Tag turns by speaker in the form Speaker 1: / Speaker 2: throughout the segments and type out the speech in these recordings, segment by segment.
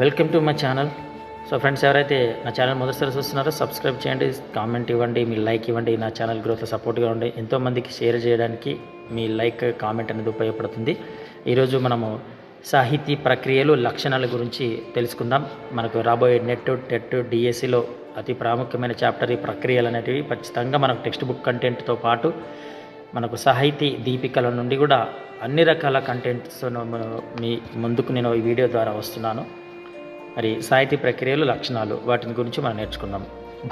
Speaker 1: Welcome to my channel. So friends ఎవరైతే నా channel మొదటిసారి చూస్తున్నారో సబ్స్క్రైబ్ చేయండి కామెంట్ ఇవ్వండి మీ లైక్ ఇవ్వండి నా ఛానల్ గ్రోత్లో సపోర్ట్గా ఉండి ఎంతోమందికి షేర్ చేయడానికి మీ లైక్ కామెంట్ అనేది ఉపయోగపడుతుంది. ఈరోజు మనము సాహితీ ప్రక్రియలు లక్షణాల గురించి తెలుసుకుందాం. మనకు రాబోయే నెట్ టెట్ డిఎస్సిలో అతి ప్రాముఖ్యమైన చాప్టర్ ఈ ప్రక్రియలు అనేటివి. ఖచ్చితంగా మనకు టెక్స్ట్ బుక్ కంటెంట్తో పాటు మనకు సాహితీ దీపికల నుండి కూడా అన్ని రకాల కంటెంట్స్ మీ ముందుకు నేను ఈ వీడియో ద్వారా వస్తున్నాను. మరి సాహితీ ప్రక్రియలు లక్షణాలు. వాటిని గురించి మనం నేర్చుకుందాం.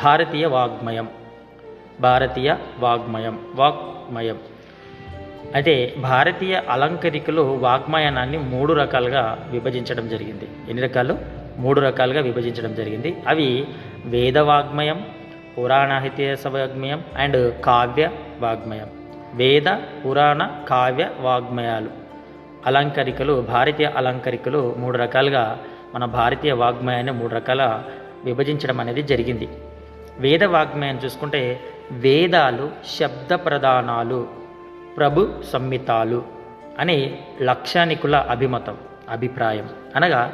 Speaker 1: భారతీయ వాగ్మయం. భారతీయ వాగ్మయం. వాగ్మయం. అయితే భారతీయ అలంకరికులు వాగ్మయానాన్ని మూడు రకాలుగా విభజించడం జరిగింది. ఎన్ని రకాలు? మూడు రకాలుగా విభజించడం జరిగింది. అవి వేద వాగ్మయం పురాణాహితేశ వాగ్మయం అండ్ కావ్య వాగ్మయం. వేద పురాణ కావ్య వాగ్మయాలు. అలంకరికలు భారతీయ అలంకరికలు మూడు రకాలుగా మన భారతీయ వాగ్మయాన్ని మూడు రకాల విభజించడం అనేది జరిగింది. వేద వాగ్మయం చూసుకుంటే వేదాలు శబ్ద ప్రధానాలు ప్రభు సంహితాలు అని లక్షానికుల అభిమతం అభిప్రాయం. అనగా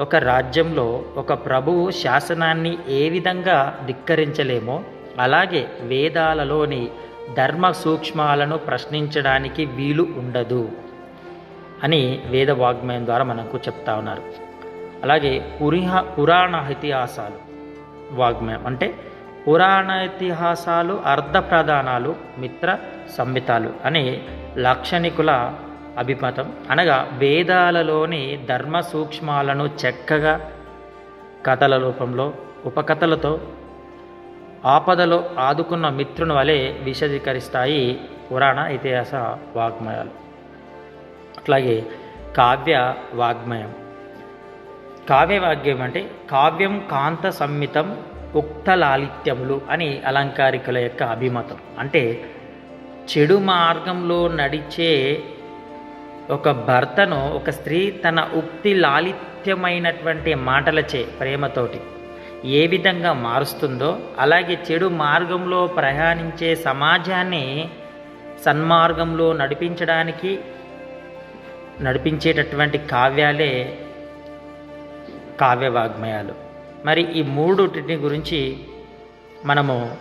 Speaker 1: ఒక రాజ్యంలో ఒక ప్రభువు శాసనాన్ని ఏ విధంగా ధిక్కరించలేమో అలాగే వేదాలలోని ధర్మ సూక్ష్మాలను ప్రశ్నించడానికి వీలు ఉండదు అని వేద వాగ్మయం ద్వారా మనకు చెప్తా ఉన్నారు. అలాగే పురిహ పురాణ ఇతిహాసాలు. వాగ్మయం అంటే పురాణ ఇతిహాసాలు అర్ధ ప్రధానాలు మిత్ర సంహితాలు అనే లాక్షణికుల అభిమతం. అనగా వేదాలలోని ధర్మ సూక్ష్మాలను చక్కగా కథల రూపంలో ఉపకథలతో ఆపదలో ఆదుకున్న మిత్రుని వలె విశదీకరిస్తాయి పురాణ ఇతిహాస వాగ్మయాలు. అట్లాగే కావ్య వాగ్మయం. కావ్యవాగ్యం అంటే కావ్యం కాంత సమ్మితం ఉక్త లాలిత్యములు అని అలంకారికుల యొక్క అభిమతం. అంటే చెడు మార్గంలో నడిచే ఒక భర్తను ఒక స్త్రీ తన ఉక్తి లాలిత్యమైనటువంటి మాటలచే ప్రేమతోటి ఏ విధంగా మారుస్తుందో అలాగే చెడు మార్గంలో ప్రయాణించే సమాజాన్ని సన్మార్గంలో నడిపించడానికి నడిపించేటటువంటి కావ్యాలే కావ్య వాగ్మయాలు మరి ఈ మూడుటిని గురించి మనము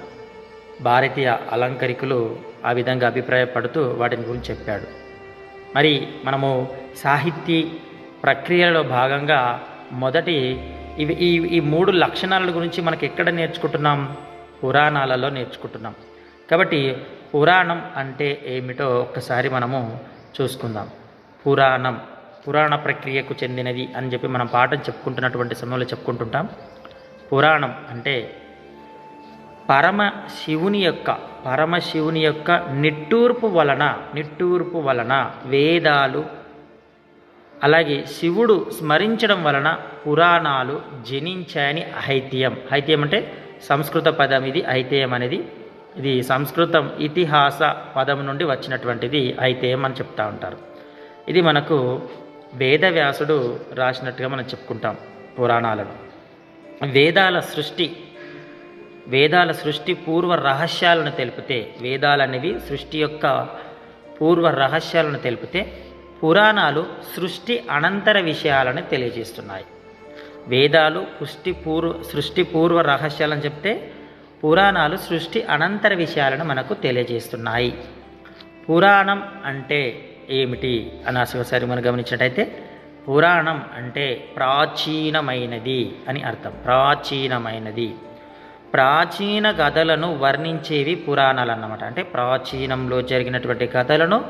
Speaker 1: భారతీయ అలంకరికులు ఆ విధంగా అభిప్రాయపడుతూ వాటిని గురించి చెప్పాడు. మరి మనము సాహితీ ప్రక్రియలో భాగంగా మొదటి ఇవి ఈ ఈ మూడు లక్షణాల గురించి మనకి ఎక్కడ నేర్చుకుంటున్నాం? పురాణాలలో నేర్చుకుంటున్నాం. కాబట్టి పురాణం అంటే ఏమిటో ఒక్కసారి మనము చూసుకుందాం. పురాణం పురాణ ప్రక్రియకు చెందినది అని చెప్పి మనం పాఠం చెప్పుకుంటున్నటువంటి సమయంలో చెప్పుకుంటుంటాం. పురాణం అంటే పరమ శివుని యొక్క పరమశివుని యొక్క నిట్టూర్పు వలన నిట్టూర్పు వలన వేదాలు అలాగే శివుడు స్మరించడం వలన పురాణాలు జనించాయని ఐతిహ్యం ఐతిహ్యం అంటే సంస్కృత పదం ఇది ఐతిహ్యం అనేది. ఇది సంస్కృతం ఇతిహాస పదం నుండి వచ్చినటువంటిది ఐతిహ్యం అని చెప్తా ఉంటారు. ఇది మనకు వేదవ్యాసుడు రాసినట్టుగా మనం చెప్పుకుంటాం పురాణాలను వేదాల సృష్టి వేదాల సృష్టి పూర్వ రహస్యాలను తెలిపితే వేదాలనేవి సృష్టి యొక్క పూర్వ రహస్యాలను తెలిపితే పురాణాలు సృష్టి అనంతర విషయాలను తెలియజేస్తున్నాయి. వేదాలు పుష్టి పూర్వ సృష్టి పూర్వ రహస్యాలను చెప్తే పురాణాలు సృష్టి అనంతర విషయాలను మనకు తెలియజేస్తున్నాయి. పురాణం అంటే ఏమిటి? అని ఒకసారి మనం గమనించినట్టయితే పురాణం అంటే ప్రాచీనమైనది అని అర్థం. ప్రాచీనమైనది. ప్రాచీన కథలను వర్ణించేవి పురాణాలు అన్నమాట అంటే ప్రాచీనంలో జరిగినటువంటి కథలను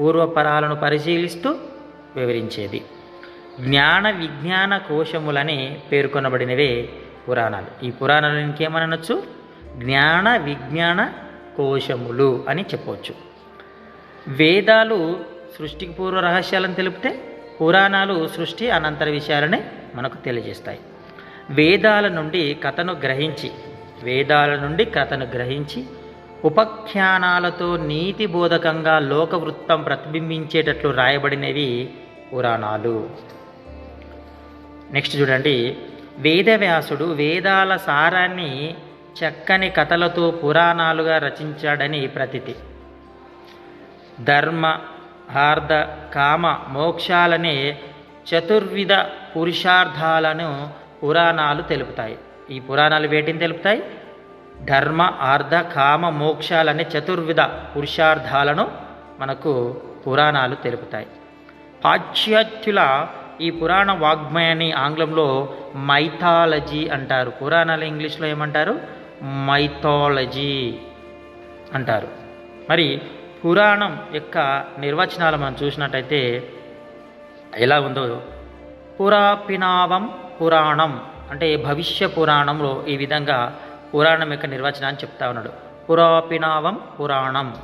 Speaker 1: పూర్వపరాలను పరిశీలిస్తూ వివరించేది. జ్ఞాన విజ్ఞాన కోశములని పేర్కొనబడినవే పురాణాలు. ఈ పురాణాలు ఇంకేమనొచ్చు? జ్ఞాన విజ్ఞాన కోశములు అని చెప్పవచ్చు వేదాలు సృష్టికి పూర్వ రహస్యాలను తెలిపితే పురాణాలు సృష్టి అనంతర విషయాలని మనకు తెలియజేస్తాయి. వేదాల నుండి కథను గ్రహించి వేదాల నుండి కథను గ్రహించి ఉపఖ్యానాలతో నీతి బోధకంగా లోకవృత్తం ప్రతిబింబించేటట్లు రాయబడినవి పురాణాలు. నెక్స్ట్ చూడండి. వేదవ్యాసుడు వేదాల సారాన్ని చక్కని కథలతో పురాణాలుగా రచించాడని ప్రతితి. ధర్మ ఆర్ధ కామ మోక్షాలనే చతుర్విధ పురుషార్థాలను పురాణాలు తెలుపుతాయి. ఈ పురాణాలు వేటిని తెలుపుతాయి? ధర్మ అర్ధ కామ మోక్షాలనే చతుర్విధ పురుషార్థాలను మనకు పురాణాలు తెలుపుతాయి. పాశ్చాత్యుల ఈ పురాణ వాగ్మయాన్ని ఆంగ్లంలో మైథాలజీ అంటారు. పురాణాలు ఇంగ్లీష్లో ఏమంటారు? మైథాలజీ అంటారు. మరి పురాణం యొక్క నిర్వచనాలు మనం చూసినట్టయితే ఎలా ఉందో. పురాపినావం పురాణం అంటే భవిష్య పురాణంలో ఈ విధంగా పురాణం యొక్క నిర్వచనాన్ని చెప్తా ఉన్నాడు. పురాపినావం పురాణం.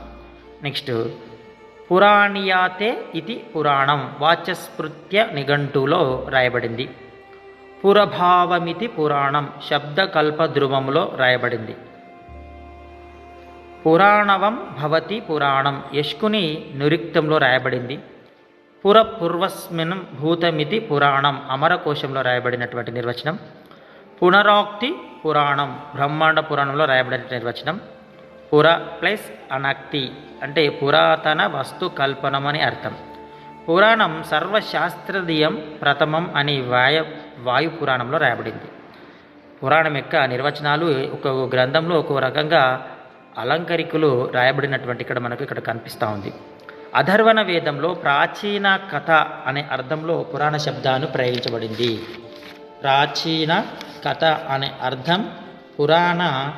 Speaker 1: నెక్స్ట్ పురాణియాతే ఇది పురాణం. వాచస్పృత్య నిఘంటులో రాయబడింది. పురభావమితి పురాణం. శబ్దకల్ప ధ్రువంలో రాయబడింది. పురాణవం భవతి పురాణం. యష్కుని నురిక్తంలో రాయబడింది. పుర పూర్వస్మిన్ భూతమితి పురాణం అమరకోశంలో రాయబడినటువంటి నిర్వచనం. పునరాక్తి పురాణం బ్రహ్మాండ పురాణంలో రాయబడిన నిర్వచనం. పుర ప్లస్ అనక్తి అంటే పురాతన వస్తు కల్పనం అని అర్థం. పురాణం సర్వశాస్త్రదీయం ప్రథమం అని వాయ వాయు పురాణంలో రాయబడింది. పురాణం యొక్క నిర్వచనాలు ఒక్కొక్క గ్రంథంలో ఒక్కో రకంగా అలంకరికులు రాయబడినటువంటి ఇక్కడ మనకు ఇక్కడ కనిపిస్తూ ఉంది. అధర్వణ వేదంలో ప్రాచీన కథ అనే అర్థంలో పురాణ శబ్దాన్ని ప్రయోగించబడింది. ప్రాచీన కథ అనే అర్థం పురాణ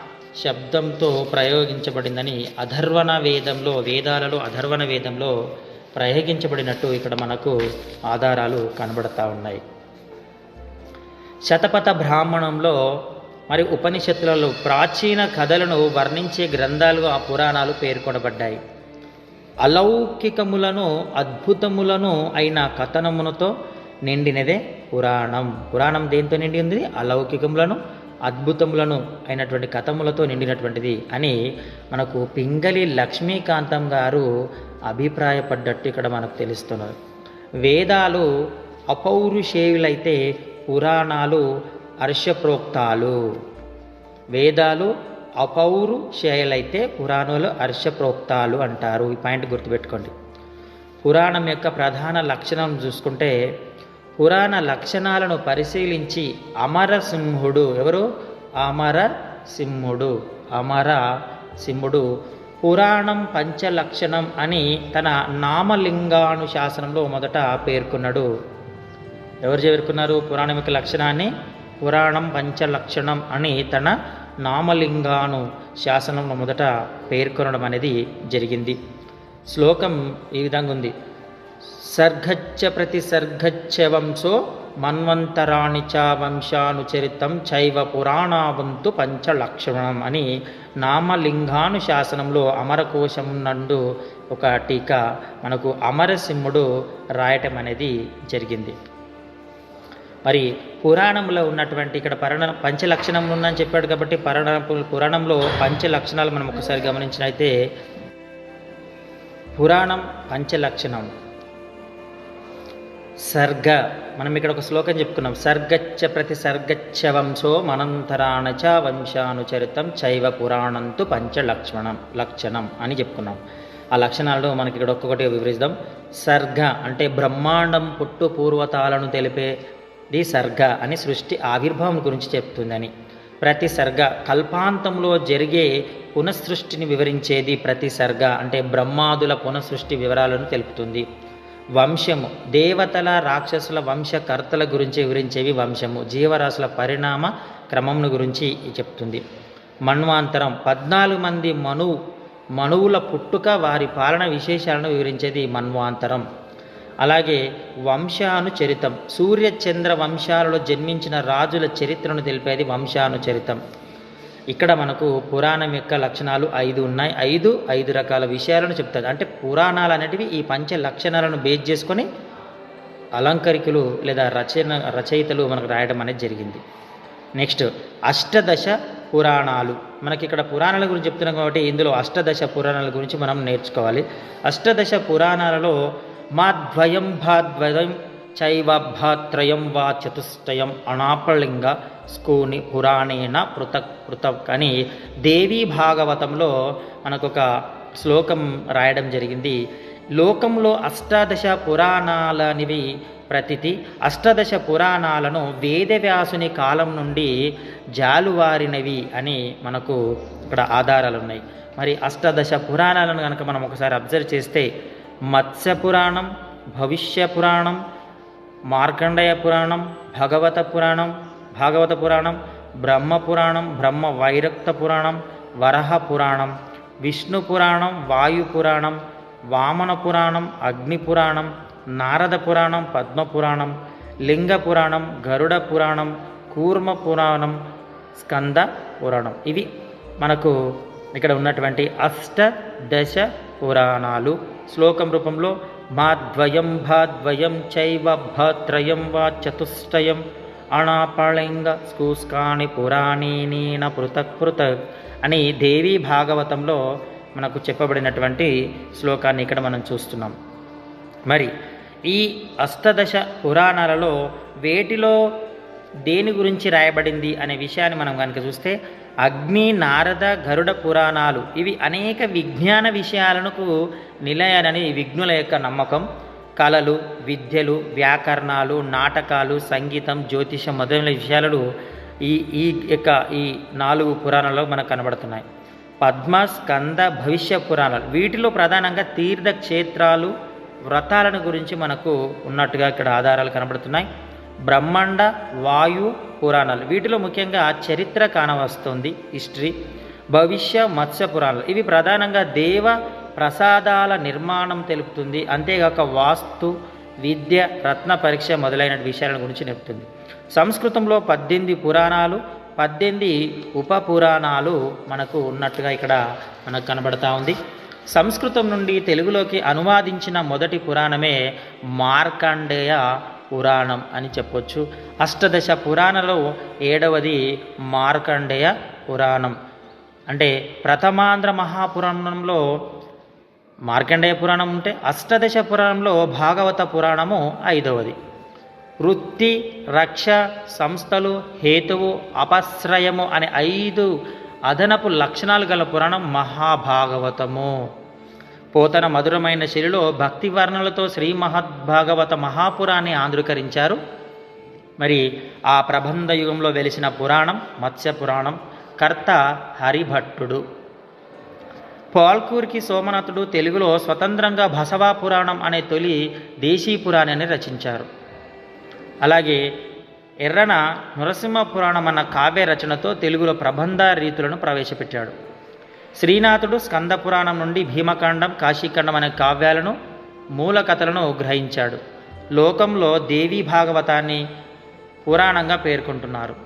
Speaker 1: శబ్దంతో ప్రయోగించబడిందని అధర్వణ వేదంలో వేదాలలో అధర్వణ వేదంలో ప్రయోగించబడినట్టు ఇక్కడ మనకు ఆధారాలు కనబడతా ఉన్నాయి. శతపథ బ్రాహ్మణంలో మరి ఉపనిషత్తులలో ప్రాచీన కథలను వర్ణించే గ్రంథాలుగా ఆ పురాణాలు పేర్కొనబడ్డాయి. అలౌకికములను అద్భుతములను అయిన కథనములతో నిండినదే పురాణం. పురాణం దేంతో నిండి ఉంది అలౌకికములను అద్భుతములను అయినటువంటి కథములతో నిండినటువంటిది అని మనకు పింగళి లక్ష్మీకాంతం గారు అభిప్రాయపడ్డట్టు ఇక్కడ మనకు తెలుస్తున్నది వేదాలు అపౌరుషేయులైతే పురాణాలు హర్షప్రోక్తాలు. వేదాలు అపౌరుషేయులైతే పురాణాలు హర్షప్రోక్తాలు అంటారు. ఈ పాయింట్ గుర్తుపెట్టుకోండి. పురాణం యొక్క ప్రధాన లక్షణం చూసుకుంటే పురాణ లక్షణాలను పరిశీలించి అమర సింహుడు ఎవరు? అమర సింహుడు. అమర సింహుడు పురాణం పంచలక్షణం అని తన నామలింగానుశాసనంలో మొదట పేర్కొన్నాడు. ఎవరు చేరుకున్నారు? పురాణం యొక్క లక్షణాన్ని పురాణం పంచలక్షణం అని తన నామలింగాను శాసనంలో మొదట పేర్కొనడం అనేది జరిగింది. శ్లోకం ఈ విధంగా ఉంది. సర్గచ్చ ప్రతి సర్గచ్చ వంశో మన్వంతరాణి చ వంశానుచరితం చైవ పురాణావంతు పంచలక్షణం అని నామలింగాను శాసనంలో అమరకోశం నందు ఒక టీకా మనకు అమరసింహుడు రాయటం అనేది జరిగింది. మరి పురాణంలో ఉన్నటువంటి ఇక్కడ పరణ పంచలక్షణం ఉందని చెప్పాడు కాబట్టి పరణ పురాణంలో పంచ లక్షణాలు మనం ఒకసారి గమనించినైతే పురాణం పంచలక్షణం. సర్గ. మనం ఇక్కడ ఒక శ్లోకం చెప్పుకున్నాం. సర్గచ్చ ప్రతి సర్గచ్చ వంశో మనంతరాణచ వంశానుచరితం చైవ పురాణంతు పంచలక్షణం లక్షణం అని చెప్పుకున్నాం. ఆ లక్షణాలను మనకి ఇక్కడ ఒక్కొక్కటి వివరిద్దాం. సర్గ అంటే బ్రహ్మాండం పుట్టు పూర్వతాలను తెలిపే తెలిపేది సర్గ అని సృష్టి ఆవిర్భావం గురించి చెప్తుందని. ప్రతి సర్గ కల్పాంతంలో జరిగే పునఃసృష్టిని వివరించేది ప్రతి సర్గ అంటే బ్రహ్మాదుల పునఃసృష్టి వివరాలను తెలుపుతుంది. వంశము దేవతల రాక్షసుల వంశకర్తల గురించి వివరించేవి వంశము జీవరాశుల పరిణామ క్రమంను గురించి చెప్తుంది. మన్వాంతరం పద్నాలుగు మంది మనువు మనువుల పుట్టుక వారి పాలన విశేషాలను వివరించేది మన్వాంతరం. అలాగే వంశానుచరితం. సూర్య చంద్ర వంశాలలో జన్మించిన రాజుల చరిత్రను తెలిపేది వంశానుచరితం. ఇక్కడ మనకు పురాణం యొక్క లక్షణాలు ఐదు ఉన్నాయి. ఐదు ఐదు రకాల విషయాలను చెప్తుంది. అంటే పురాణాలు అనేటివి ఈ పంచ లక్షణాలను బేస్ చేసుకొని అలంకరికులు లేదా రచన రచయితలు మనకు రాయడం అనేది జరిగింది. నెక్స్ట్ అష్టదశ పురాణాలు. మనకి ఇక్కడ పురాణాల గురించి చెప్తున్నాం కాబట్టి ఇందులో అష్టదశ పురాణాల గురించి మనం నేర్చుకోవాలి. అష్టదశ పురాణాలలో మాద్వయం భాద్వయం చైవ భాత్రయం వా చతుష్టయం అనాపలింగ స్కూని పురాణేన పృథక్ పృథక్ అని దేవీ భాగవతంలో మనకు ఒక శ్లోకం రాయడం జరిగింది. లోకంలో అష్టాదశ పురాణాలనివి ప్రతితి అష్టాదశ పురాణాలను వేదవ్యాసుని కాలం నుండి జాలువారినవి అని మనకు ఇక్కడ ఆధారాలు ఉన్నాయి మరి అష్టాదశ పురాణాలను కనుక మనం ఒకసారి అబ్జర్వ్ చేస్తే మత్స్య పురాణం భవిష్య పురాణం మార్కండేయ పురాణం భగవత పురాణం భాగవత పురాణం బ్రహ్మ పురాణం బ్రహ్మ వైరక్త పురాణం వరహ పురాణం విష్ణు పురాణం వాయు పురాణం వామన పురాణం అగ్ని పురాణం నారద పురాణం పద్మ లింగ పురాణం గరుడ పురాణం కూర్మ పురాణం స్కంద పురాణం ఇవి మనకు ఇక్కడ ఉన్నటువంటి అష్టదశ పురాణాలు. శ్లోకం రూపంలో మాద్వయం భాద్వయం చైవ భత్రయం వా చతుష్టయం. అణాపళింగ స్కూస్కాని పురాణీనీన పృథక్ పృథక్ అని దేవీ భాగవతంలో మనకు చెప్పబడినటువంటి శ్లోకాన్ని ఇక్కడ మనం చూస్తున్నాం. మరి ఈ అష్టదశ పురాణాలలో వేటిలో దేని గురించి రాయబడింది అనే విషయాన్ని మనం కనుక చూస్తే అగ్ని నారద గరుడ పురాణాలు. ఇవి అనేక విజ్ఞాన విషయాలకు నిలయాలని విఘ్నుల యొక్క నమ్మకం. కళలు విద్యలు వ్యాకరణాలు నాటకాలు సంగీతం జ్యోతిషం మొదలైన విషయాలు ఈ ఈ యొక్క ఈ నాలుగు పురాణాల్లో మనకు కనబడుతున్నాయి. పద్మ స్కంద భవిష్య పురాణాలు. వీటిలో ప్రధానంగా తీర్థక్షేత్రాలు వ్రతాలను గురించి మనకు ఉన్నట్టుగా ఇక్కడ ఆధారాలు కనబడుతున్నాయి. బ్రహ్మాండ వాయు పురాణాలు. వీటిలో ముఖ్యంగా చరిత్ర కానవస్తుంది హిస్టరీ భవిష్య మత్స్య పురాణాలు. ఇవి ప్రధానంగా దేవ ప్రసాదాల నిర్మాణం తెలుపుతుంది. అంతేగాక వాస్తు విద్య రత్న పరీక్ష మొదలైన విషయాల గురించి నేర్పుతుంది సంస్కృతంలో పద్దెనిమిది పురాణాలు పద్దెనిమిది ఉప పురాణాలు మనకు ఉన్నట్టుగా ఇక్కడ మనకు కనబడతా ఉంది. సంస్కృతం నుండి తెలుగులోకి అనువాదించిన మొదటి పురాణమే మార్కండేయ పురాణం అని చెప్పొచ్చు. అష్టదశ పురాణలో ఏడవది మార్కండేయ పురాణం. అంటే ప్రథమాంధ్ర మహాపురాణంలో మార్కండేయ పురాణం ఉంటే అష్టదశ పురాణంలో భాగవత పురాణము ఐదవది. వృత్తి రక్ష సంస్థలు హేతువు అపశ్రయము అనే ఐదు అదనపు లక్షణాలు గల పురాణం మహాభాగవతము. పోతన మధురమైన శైలిలో భక్తి వర్ణలతో శ్రీ మహద్భాగవత మహాపురాన్ని ఆంధ్రీకరించారు. మరి ఆ ప్రబంధ యుగంలో వెలిసిన పురాణం మత్స్య పురాణం కర్త హరిభట్టుడు. పాల్కూర్కి సోమనాథుడు తెలుగులో స్వతంత్రంగా బసవా పురాణం అనే తొలి దేశీ పురాణాన్ని రచించారు. అలాగే ఎర్రన నరసింహ పురాణం అన్న కావ్య రచనతో తెలుగులో ప్రబంధ రీతులను ప్రవేశపెట్టాడు. శ్రీనాథుడు స్కందపురాణం నుండి భీమకాండం కాశీఖండం అనే కావ్యాలను మూల కథలను గ్రహించాడు. లోకంలో దేవీ భాగవతాన్ని పురాణంగా పేర్కొంటున్నారు.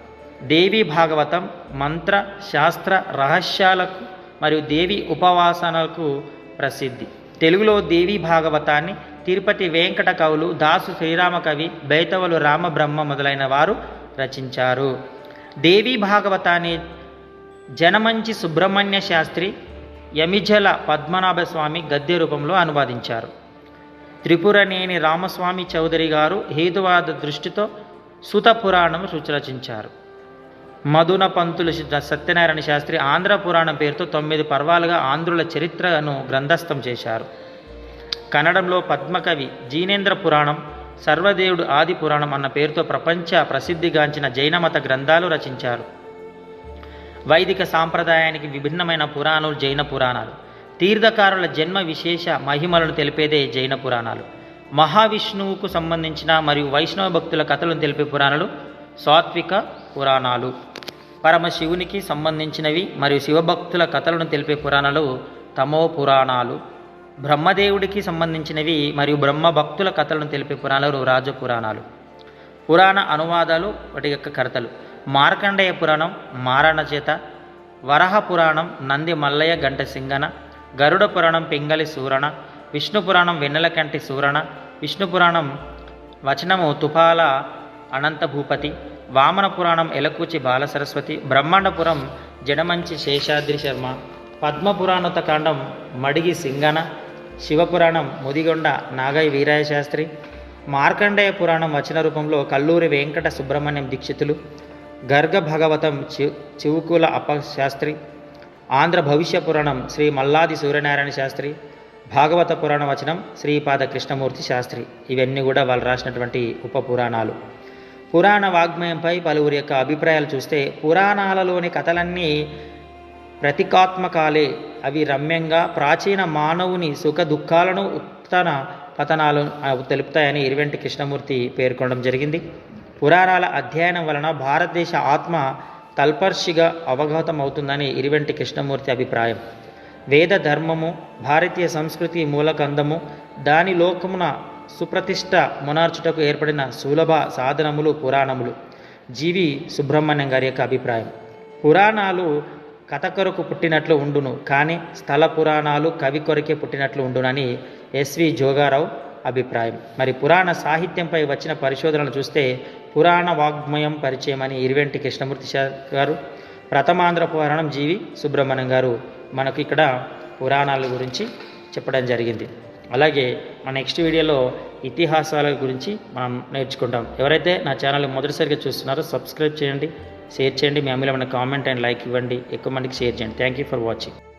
Speaker 1: దేవీ భాగవతం మంత్ర శాస్త్ర రహస్యాలకు మరియు దేవి ఉపవాసనలకు ప్రసిద్ధి. తెలుగులో దేవీ భాగవతాన్ని తిరుపతి వెంకట కవులు దాసు శ్రీరామ కవి బైతవులు రామబ్రహ్మ మొదలైన వారు రచించారు. దేవీ భాగవతాన్ని జనమంచి సుబ్రహ్మణ్య శాస్త్రి యమిజల పద్మనాభస్వామి గద్య రూపంలో అనువాదించారు. త్రిపురనేని రామస్వామి చౌదరి గారు హేతువాద దృష్టితో సుత పురాణం రచించారు మధున పంతులు సత్యనారాయణ శాస్త్రి ఆంధ్ర పురాణం పేరుతో తొమ్మిది పర్వాలుగా ఆంధ్రుల చరిత్రను గ్రంథస్థం చేశారు. కన్నడంలో పద్మకవి జీనేంద్ర పురాణం సర్వదేవుడు ఆది పురాణం అన్న పేరుతో ప్రపంచ ప్రసిద్ధిగాంచిన జైనమత గ్రంథాలు రచించారు. వైదిక సాంప్రదాయానికి విభిన్నమైన పురాణాలు జైన పురాణాలు. తీర్థకారుల జన్మ విశేష మహిమలను తెలిపేదే జైన పురాణాలు. మహావిష్ణువుకు సంబంధించిన మరియు వైష్ణవ భక్తుల కథలను తెలిపే పురాణాలు సాత్విక పురాణాలు. పరమశివునికి సంబంధించినవి మరియు శివభక్తుల కథలను తెలిపే పురాణాలు తమో పురాణాలు. బ్రహ్మదేవుడికి సంబంధించినవి మరియు బ్రహ్మ భక్తుల కథలను తెలిపే పురాణాలు రాజపురాణాలు. పురాణ అనువాదాలు వాటి యొక్క కథలు మార్కండేయ పురాణం మారణ చేత వరహ పురాణం నంది మల్లయ్య గంట సింగన గరుడ పురాణం పింగళి సూరణ విష్ణు పురాణం వెన్నెలకంటి సూరణ విష్ణు పురాణం వచనము తుపాల అనంత భూపతి వామన పురాణం ఎలకూచి బాలసరస్వతి బ్రహ్మాండపురం జడమంచి శేషాద్రి శర్మ పద్మపురాణత కాండం మడిగి సింగన శివపురాణం ముదిగొండ నాగై వీరాయ శాస్త్రి మార్కండేయ పురాణం వచన రూపంలో కల్లూరి వెంకట సుబ్రహ్మణ్యం దీక్షితులు గర్గ భగవతం చి చివుకుల అప్ప శాస్త్రి ఆంధ్ర భవిష్య పురాణం శ్రీ మల్లాది సూర్యనారాయణ శాస్త్రి భాగవత పురాణ వచనం శ్రీపాద కృష్ణమూర్తి శాస్త్రి. ఇవన్నీ కూడా వాళ్ళు రాసినటువంటి ఉప పురాణాలు. పురాణ వాగ్మయంపై పలువురి యొక్క అభిప్రాయాలు చూస్తే పురాణాలలోని కథలన్నీ ప్రతీకాత్మకాలే. అవి రమ్యంగా ప్రాచీన మానవుని సుఖ దుఃఖాలను ఉత్తన పతనాలు తెలుపుతాయని ఇరువెంటి కృష్ణమూర్తి పేర్కొనడం జరిగింది. పురాణాల అధ్యయనం వలన భారతదేశ ఆత్మ తల్పర్షిగా అవగతం అవుతుందని కృష్ణమూర్తి అభిప్రాయం. వేద ధర్మము భారతీయ సంస్కృతి మూలకందము దాని లోకమున సుప్రతిష్ట మునార్చుటకు ఏర్పడిన సులభ సాధనములు పురాణములు. జీవి సుబ్రహ్మణ్యం గారి యొక్క అభిప్రాయం. పురాణాలు కథ కొరకు పుట్టినట్లు ఉండును కానీ స్థల పురాణాలు కవి కొరకే పుట్టినట్లు ఉండునని ఎస్వి జోగారావు అభిప్రాయం. మరి పురాణ సాహిత్యంపై వచ్చిన పరిశోధనలు చూస్తే పురాణ వాగ్మయం పరిచయం అని ఇరువెంటి కృష్ణమూర్తి గారు ప్రథమాంధ్ర పురాణం జీవి సుబ్రహ్మణ్యం గారు మనకు ఇక్కడ పురాణాల గురించి చెప్పడం జరిగింది. అలాగే మన నెక్స్ట్ వీడియోలో ఇతిహాసాల గురించి మనం నేర్చుకుంటాం. ఎవరైతే నా ఛానల్ మొదటిసారిగా చూస్తున్నారో సబ్స్క్రైబ్ చేయండి షేర్ చేయండి మీ ఏమైనా కామెంట్ అండ్ లైక్ ఇవ్వండి. ఎక్కువ మందికి షేర్ చేయండి. Thank you for watching